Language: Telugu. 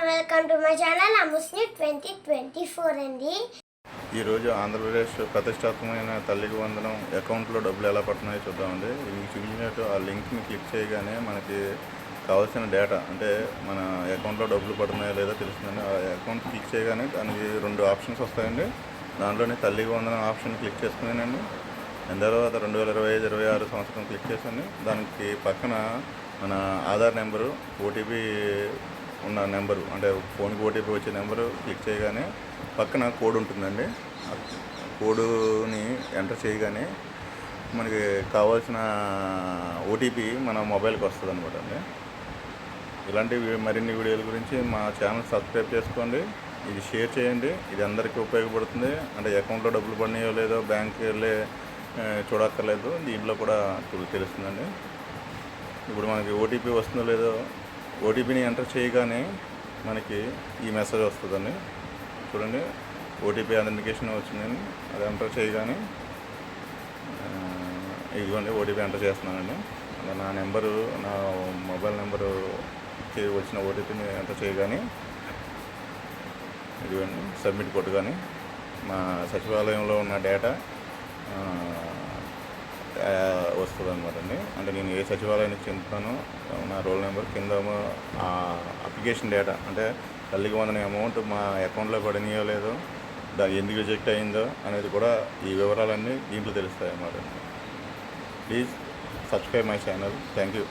And welcome to my channel అముస్ని twenty twenty four అండి ఈరోజు ఆంధ్రప్రదేశ్ ప్రతిష్టాత్మకమైన తల్లికి వందనం అకౌంట్లో డబ్బులు ఎలా పడుతున్నాయో చూద్దామండి. ఇది మీకు చూపించినట్టు ఆ లింక్ని క్లిక్ చేయగానే మనకి కావాల్సిన డేటా అంటే మన అకౌంట్లో డబ్బులు పడుతున్నాయో లేదో తెలుస్తుందండి. ఆ అకౌంట్ క్లిక్ చేయగానే దానికి రెండు ఆప్షన్స్ వస్తాయండి. దాంట్లోనే తల్లికి వందనం ఆప్షన్ క్లిక్ చేసుకున్నానండి దాని తర్వాత రెండు వేల ఇరవై ఐదు ఇరవై ఆరు సంవత్సరం క్లిక్ చేశాను. దానికి పక్కన మన ఆధార్ నెంబరు ఓటీపీ ఉన్న నెంబరు అంటే ఫోన్కి ఓటీపీ వచ్చే నెంబరు క్లిక్ చేయగానే పక్కన కోడ్ ఉంటుందండి. కోడ్ని ఎంటర్ చేయగానే మనకి కావాల్సిన ఓటీపీ మన మొబైల్కి వస్తుంది అనమాట అండి. ఇలాంటి మరిన్ని వీడియోల గురించి మా ఛానల్ సబ్స్క్రైబ్ చేసుకోండి. ఇది షేర్ చేయండి. ఇది అందరికీ ఉపయోగపడుతుంది. అంటే అకౌంట్లో డబ్బులు పడినాయో లేదో బ్యాంక్కి వెళ్ళి చూడక్కర్లేదు. దీంట్లో కూడా తెలుస్తుందండి. ఇప్పుడు మనకి ఓటీపీ వస్తుందో లేదో ఓటీపీని ఎంటర్ చేయగానే మనకి ఈ మెసేజ్ వస్తుందండి. చూడండి ఓటీపీ అథెంటికేషన్ వచ్చిందండి అది ఎంటర్ చేయగానే ఇదిగోండి ఓటీపీ ఎంటర్ చేస్తున్నానండి. అలా నా నెంబరు నా మొబైల్ నెంబరు వచ్చిన ఓటీపీని ఎంటర్ చేయగానే ఇదిగోండి సబ్మిట్ కొట్టగానే మా సచివాలయంలో ఉన్న డేటా వస్తుంది అనమాట అండి. అంటే నేను ఏ సచివాలయానికి చెందుతానో నా రోల్ నెంబర్ కింద ఆ అప్లికేషన్ డేటా అంటే తల్లికి వందన అమౌంట్ మా అకౌంట్లో పడినాయో లేదో దాన్ని ఎందుకు రిజెక్ట్ అయిందో అనేది కూడా ఈ వివరాలన్నీ దీంట్లో తెలుస్తాయి అన్నమాట please subscribe my channel. Thank you.